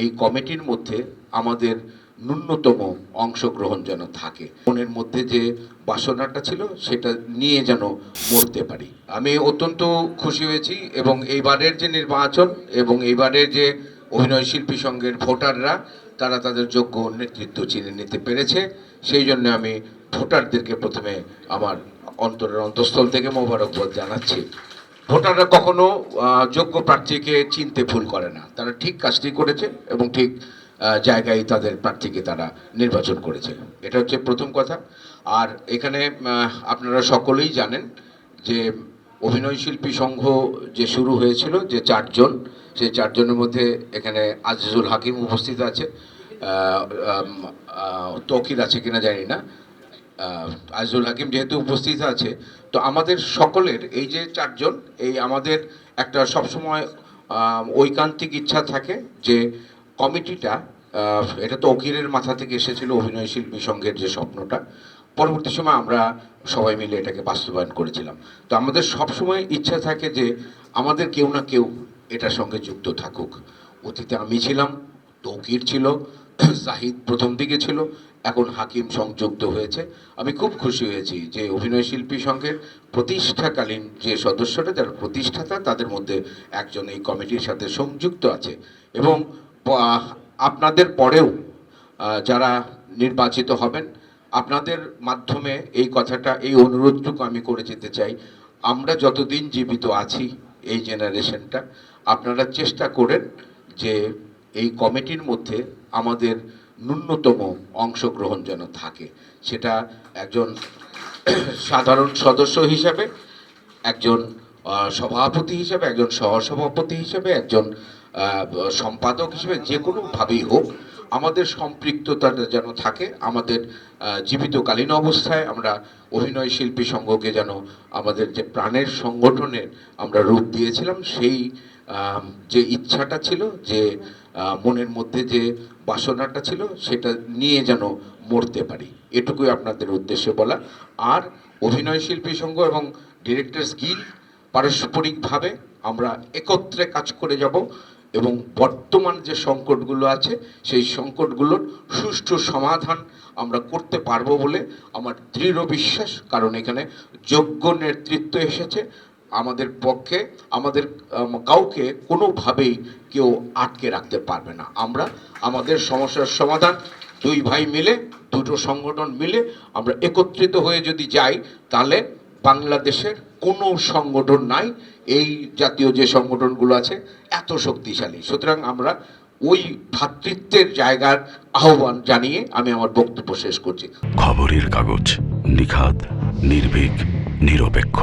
এই কমিটির মধ্যে আমাদের ন্যূনতম অংশগ্রহণ যেন থাকে। মনের মধ্যে যে বাসনাটা ছিল, সেটা নিয়ে যেন মরতে পারি। আমি অত্যন্ত খুশি হয়েছি এবং এইবারের যে নির্বাচন এবং এইবারের যে অভিনয় শিল্পী সংঘের ভোটাররা, তারা তাদের যোগ্য নেতৃত্ব চিনে নিতে পেরেছে। সেই জন্য আমি ভোটারদেরকে প্রথমে আমার অন্তরের অন্তঃস্থল থেকে মোবারকবাদ জানাচ্ছি। ভোটাররা কখনো যোগ্য প্রার্থীকে চিনতে ভুল করে না। তারা ঠিক কাজটি করেছে এবং ঠিক জায়গায় তাদের প্রার্থীকে তারা নির্বাচন করেছে। এটা হচ্ছে প্রথম কথা। আর এখানে আপনারা সকলেই জানেন যে অভিনয় শিল্পী সংঘ যে শুরু হয়েছিল, যে চারজন, সেই চারজনের মধ্যে এখানে আজিজুল হাকিম উপস্থিত আছে। তৌকির আছে কিনা জানি না। আজিজুল হাকিম যেহেতু উপস্থিত আছে, তো আমাদের সকলের, এই যে চারজন, এই আমাদের একটা সবসময় ঐকান্তিক ইচ্ছা থাকে যে কমিটিটা এটা তো অকিরের মাথা থেকে এসেছিল অভিনয় শিল্পী সংঘের যে স্বপ্নটা, পরবর্তী সময় আমরা সবাই মিলে এটাকে বাস্তবায়ন করেছিলাম। তো আমাদের সব সময় ইচ্ছা থাকে যে আমাদের কেউ না কেউ এটার সঙ্গে যুক্ত থাকুক। অতীতে আমি ছিলাম তৌকির ছিল জাহিদ প্রথম দিকে ছিল, এখন হাকিম সংযুক্ত হয়েছে। আমি খুব খুশি হয়েছি যে অভিনয় শিল্পী সংঘের প্রতিষ্ঠাকালীন যে সদস্যরা, যারা প্রতিষ্ঠাতা, তাদের মধ্যে একজন এই কমিটির সাথে সংযুক্ত আছে। এবং আপনাদের পরেও যারা নির্বাচিত হবেন, আপনাদের মাধ্যমে এই কথাটা, এই অনুরোধটুকু আমি করে যেতে চাই। আমরা যতদিন জীবিত আছি এই জেনারেশনটা, আপনারা চেষ্টা করেন যে এই কমিটির মধ্যে আমাদের ন্যূনতম অংশগ্রহণ যেন থাকে, সেটা একজন সাধারণ সদস্য হিসাবে, একজন সভাপতি হিসেবে, একজন সহসভাপতি হিসেবে, একজন সম্পাদক হিসেবে, যে কোনোভাবেই হোক, আমাদের সম্পৃক্ততাটা যেন থাকে, আমাদের জীবিতকালীন অবস্থায় আমরা অভিনয় শিল্পী সংঘকে যেন আমাদের যে প্রাণের সংগঠনের আমরা রূপ দিয়েছিলাম, সেই যে ইচ্ছাটা ছিল, যে মনের মধ্যে যে বাসনাটা ছিল, সেটা নিয়ে যেন মরতে পারি। এটুকুই আপনাদের উদ্দেশ্যে বলা। আর অভিনয় শিল্পী সংঘ এবং ডিরেক্টরস গিল্ড পারস্পরিকভাবে আমরা একত্রে কাজ করে যাব এবং বর্তমান যে সংকটগুলো আছে, সেই সংকটগুলোর সুষ্ঠু সমাধান আমরা করতে পারব বলে আমার দৃঢ় বিশ্বাস। কারণ এখানে যোগ্য নেতৃত্ব এসেছে। আমাদের পক্ষে, আমাদের কাউকে কোনোভাবেই কেউ আটকে রাখতে পারবে না। আমরা, আমাদের সমস্যার সমাধান দুই ভাই মিলে, দুটো সংগঠন মিলে আমরা একত্রিত হয়ে যদি যাই, তাহলে বাংলাদেশের কোনো সংগঠন নাই। এই জাতীয় যে সংগঠনগুলো আছে, এত শক্তিশালী। সুতরাং আমরা ওই ভ্রাতৃত্বের জায়গার আহ্বান জানিয়ে আমি আমার বক্তব্য শেষ করছি। খবরের কাগজ নিখাদ, নির্ভীক, নিরপেক্ষ।